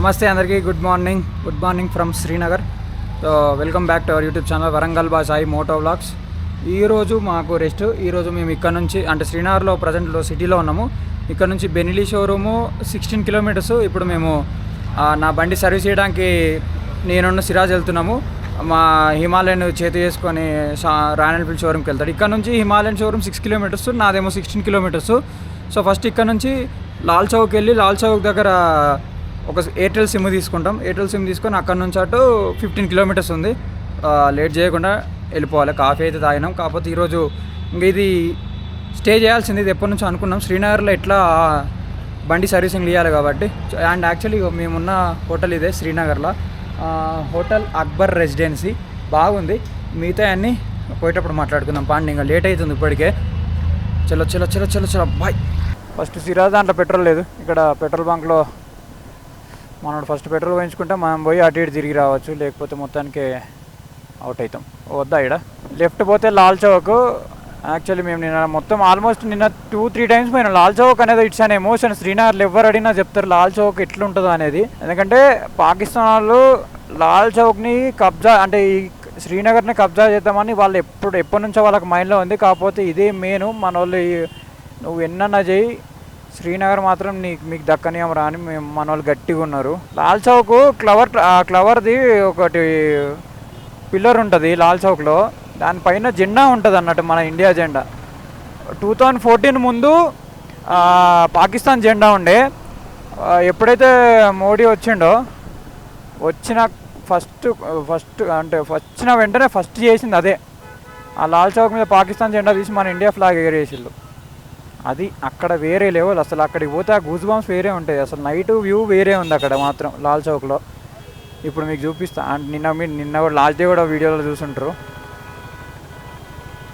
నమస్తే అందరికీ good morning good morning from Srinagar so welcome back to our YouTube channel Warangal Basayi moto vlogs ఈరోజు మాకు rest ఈరోజు మేము ఇక్కడ నుంచి అంటే శ్రీనగర్లో ప్రజెంట్లో సిటీలో ఉన్నాము. ఇక్కడ నుంచి బెనిలీ షోరూము సిక్స్టీన్ కిలోమీటర్స్ ఇప్పుడు మేము నా బండి సర్వీస్ చేయడానికి నేనున్న సిరాజ్ వెళ్తున్నాము. మా హిమాలయన్ చేతి చేసుకొని రాయల్ ఎన్ఫీల్డ్ షోరూమ్కి వెళ్తాడు. ఇక్కడ నుంచి హిమాలయన్ షోరూమ్ సిక్స్ కిలోమీటర్స్ నాదేమో సిక్స్టీన్ కిలోమీటర్స్ సో ఫస్ట్ ఇక్కడ నుంచి లాల్ చౌక్ వెళ్ళి లాల్ చౌక్ దగ్గర ఒక ఎయిర్టెల్ సిమ్ తీసుకుంటాం. ఎయిర్టెల్ సిమ్ తీసుకొని అక్కడ నుంచి అటు ఫిఫ్టీన్ కిలోమీటర్స్ ఉంది. లేట్ చేయకుండా వెళ్ళిపోవాలి. కాఫీ అయితే తాగినాం. కాకపోతే ఈరోజు ఇంక ఇది స్టే చేయాల్సింది ఇది ఎప్పటి నుంచో అనుకున్నాం. శ్రీనగర్లో ఎట్లా బండి సర్వీసింగ్ ఇవ్వాలి కాబట్టి. అండ్ యాక్చువల్లీ మేమున్న హోటల్ ఇదే శ్రీనగర్లో. Hotel Akbar residency. బాగుంది. మిగతా అన్నీ పోయేటప్పుడు మాట్లాడుకుందాం. పాండి ఇంకా లేట్ అవుతుంది ఇప్పటికే. చలో చలో చలో చలో చలో బాయ్ ఫస్ట్ సిరాజ్ దాంట్లో పెట్రోల్ లేదు. ఇక్కడ పెట్రోల్ బంక్లో మనం ఫస్ట్ పెట్రోల్ పోయించుకుంటే మనం పోయి అటు ఇటు తిరిగి రావచ్చు లేకపోతే మొత్తానికి అవుట్ అవుతాం వద్దా ఇక్కడ లెఫ్ట్ పోతే లాల్ చౌక్. యాక్చువల్లీ మేము నిన్న మొత్తం ఆల్మోస్ట్ నిన్న టూ త్రీ టైమ్స్ పోయినా. లాల్ చౌక్ అనేది ఇట్స్ అన్ ఎమోషన్ శ్రీనగర్లో ఎవరు అడిగినా చెప్తారు లాల్ చౌక్ ఎట్లుంటుందో అనేది. ఎందుకంటే పాకిస్తాన్ వాళ్ళు లాల్ చౌక్ని కబ్జా అంటే ఈ శ్రీనగర్ని కబ్జా చేద్దామని వాళ్ళు ఎప్పుడు ఎప్పటి నుంచో వాళ్ళకి మైండ్లో ఉంది. కాకపోతే ఇదే మెయిన్ మన వాళ్ళు నువ్వు ఎన్నన్నా చేయి శ్రీనగర్ మాత్రం నీకు మీకు దక్కనియం రా అని మేము మన వాళ్ళు గట్టిగా ఉన్నారు. లాల్ చౌక్ క్లవర్ క్లవర్ది ఒకటి పిల్లర్ ఉంటుంది లాల్ చౌక్లో. దానిపైన జెండా ఉంటుంది అన్నట్టు మన ఇండియా జెండా. టూ థౌజండ్ ఫోర్టీన్ ముందు పాకిస్తాన్ జెండా ఉండే. ఎప్పుడైతే మోడీ వచ్చిండో వచ్చిన ఫస్ట్ ఫస్ట్ అంటే వచ్చిన వెంటనే ఫస్ట్ చేసింది అదే. ఆ లాల్ చౌక్ మీద పాకిస్తాన్ జెండా తీసి మన ఇండియా ఫ్లాగ్ ఎగరేసిళ్ళు. అది అక్కడ వేరే లెవెల్. అసలు అక్కడికి పోతే ఆ గూజ్ బాంబ్స్ వేరే ఉంటాయి. అసలు నైట్ వ్యూ వేరే ఉంది అక్కడ మాత్రం లాల్ చౌక్లో. ఇప్పుడు మీకు చూపిస్తా. నిన్న మీరు నిన్న కూడా లాస్ట్ డే కూడా వీడియోలో చూసుంటారు.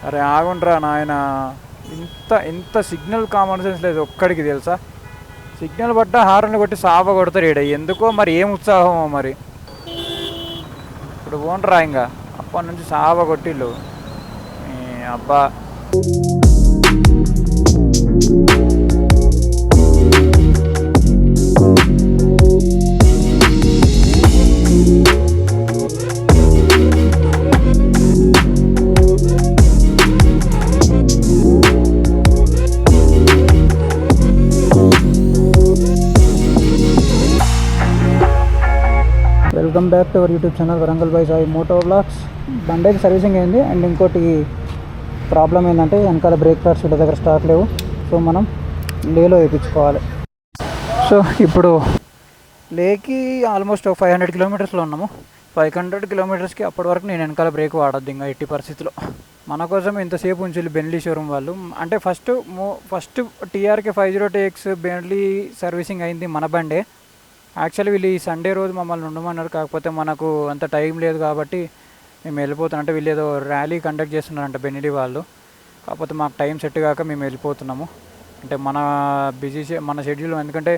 అరే ఆగుండ్రా నాయన. ఇంత ఇంత సిగ్నల్ కామన్ సెన్స్ లేదు ఒక్కడికి తెలుసా? సిగ్నల్ పట్ట హార్న్లు కొట్టి సాప కొడతారు ఈడ. ఎందుకో మరి ఏం ఉత్సాహమో మరి. ఇప్పుడు పోండ్రా ఇంకా అప్పటి నుంచి సాప కొట్టిళ్ళు. అబ్బా. Welcome back to our YouTube channel Warangal by Sai moto vlogs. బండి అయితే సర్వీసింగ్ అయింది అండ్ ఇంకోటి ప్రాబ్లం ఏంటంటే వెనకాల బ్రేక్ పార్ట్స్ వీళ్ళ దగ్గర స్టాక్ లేవు. సో మనం లేలో వేయించుకోవాలి సో ఇప్పుడు లేకి ఆల్మోస్ట్ ఫైవ్ హండ్రెడ్ కిలోమీటర్స్లో ఉన్నాము. ఫైవ్ హండ్రెడ్ కిలోమీటర్స్కి అప్పటి వరకు నేను వెనకాల బ్రేక్ వాడద్దు ఇంకా ఎట్టి పరిస్థితిలో. మన కోసం ఇంతసేపు ఉంచి బెన్లీ షోరూమ్ వాళ్ళు. అంటే ఫస్ట్ మో first TRK five zero X Benelli servicing అయింది మన బండే. యాక్చువల్లీ వీళ్ళు ఈ సండే రోజు మమ్మల్ని ఉండమన్నారు. కాకపోతే మనకు అంత టైం లేదు కాబట్టి మేము వెళ్ళిపోతున్నాం. అంటే వీళ్ళు ఏదో ర్యాలీ కండక్ట్ చేస్తున్నారంట బెనిడి వాళ్ళు. కాకపోతే మాకు టైం సెట్ కాక మేము వెళ్ళిపోతున్నాము. అంటే మన బిజీ మన షెడ్యూల్ ఎందుకంటే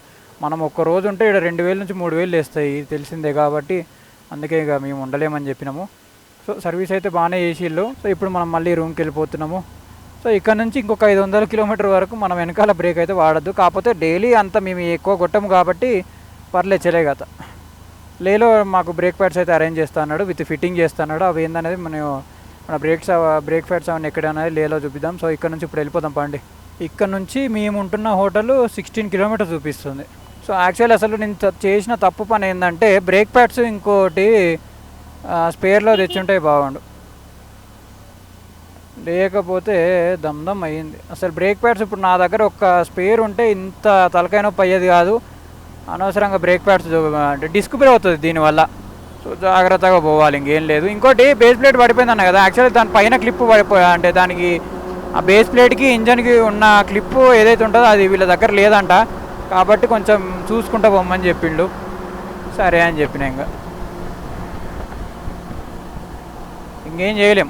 మనం ఒక్క రోజు ఉంటే ఇక్కడ రెండు వేల నుంచి మూడు వేలు వేస్తాయి ఇది తెలిసిందే కాబట్టి అందుకే ఇక మేము ఉండలేమని చెప్పినాము. సో సర్వీస్ అయితే బాగానే చేసిళ్ళు. సో ఇప్పుడు మనం మళ్ళీ రూమ్కి వెళ్ళిపోతున్నాము. సో ఇక్కడ నుంచి ఇంకొక ఐదు వందల కిలోమీటర్ వరకు మనం వెనకాల బ్రేక్ అయితే వాడద్దు. కాకపోతే డైలీ అంత మేము ఎక్కువ కొట్టము కాబట్టి పర్లేదు చెలేగాత లేలో మాకు బ్రేక్ ప్యాడ్స్ అయితే అరేంజ్ చేస్తా అన్నాడు విత్ ఫిట్టింగ్ చేస్తా అన్నాడు. అవి ఏందనేది మనం మన బ్రేక్స్ బ్రేక్ ప్యాడ్స్ అవన్నీ ఎక్కడ అనేది లేలో చూపిద్దాం. సో ఇక్కడ నుంచి ఇప్పుడు వెళ్ళిపోదాం పండి. ఇక్కడ నుంచి మేము ఉంటున్న హోటల్ సిక్స్టీన్ కిలోమీటర్స్ చూపిస్తుంది. సో యాక్చువల్ అసలు నేను చేసిన తప్పు పని ఏంటంటే బ్రేక్ ప్యాడ్స్ ఇంకోటి స్పేర్లో తెచ్చుంటే బాగుండు. లేకపోతే దమ్దమ్ అయ్యింది. అసలు బ్రేక్ ప్యాడ్స్ ఇప్పుడు నా దగ్గర ఒక స్పేర్ ఉంటే ఇంత తలకాయ నొప్పి అయ్యేది కాదు. అనవసరంగా బ్రేక్ ప్యాడ్స్ అంటే డిస్క్ బ్రేక్ అవుతుంది దీనివల్ల. సో జాగ్రత్తగా పోవాలి ఇంకేం లేదు. ఇంకోటి బేస్ ప్లేట్ పడిపోయింది అన్న కదా. యాక్చువల్లీ దాని పైన క్లిప్ పడిపోయా అంటే దానికి ఆ బేస్ ప్లేట్కి ఇంజన్కి ఉన్న క్లిప్ ఏదైతే ఉంటుందో అది వీళ్ళ దగ్గర లేదంట. కాబట్టి కొంచెం చూసుకుంటా పోమని చెప్పిండు. సరే అని చెప్పిన ఇంకా ఇంకేం చేయలేం.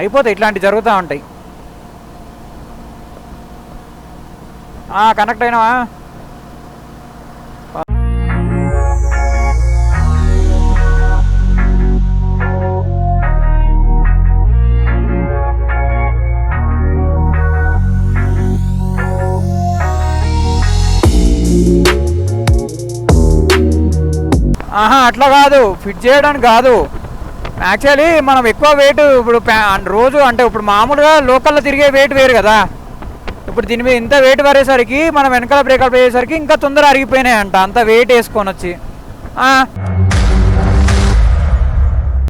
అయిపోతాయి ఇట్లాంటివి జరుగుతూ ఉంటాయి. కనెక్ట్ అయినావా? ఆహా అట్లా కాదు. ఫిట్ చేయడానికి కాదు. యాక్చువల్లీ మనం ఎక్కువ వెయిట్ ఇప్పుడు రోజు అంటే ఇప్పుడు మామూలుగా లోకల్లో తిరిగే వెయిట్ వేరు కదా. ఇప్పుడు దీని మీద ఇంత వెయిట్ పడేసరికి మనం వెనకాల బ్రేకప్ అయ్యేసరికి ఇంకా తొందర అరిగిపోయినాయి అంట అంత వెయిట్ వేసుకొని వచ్చి. ఆ,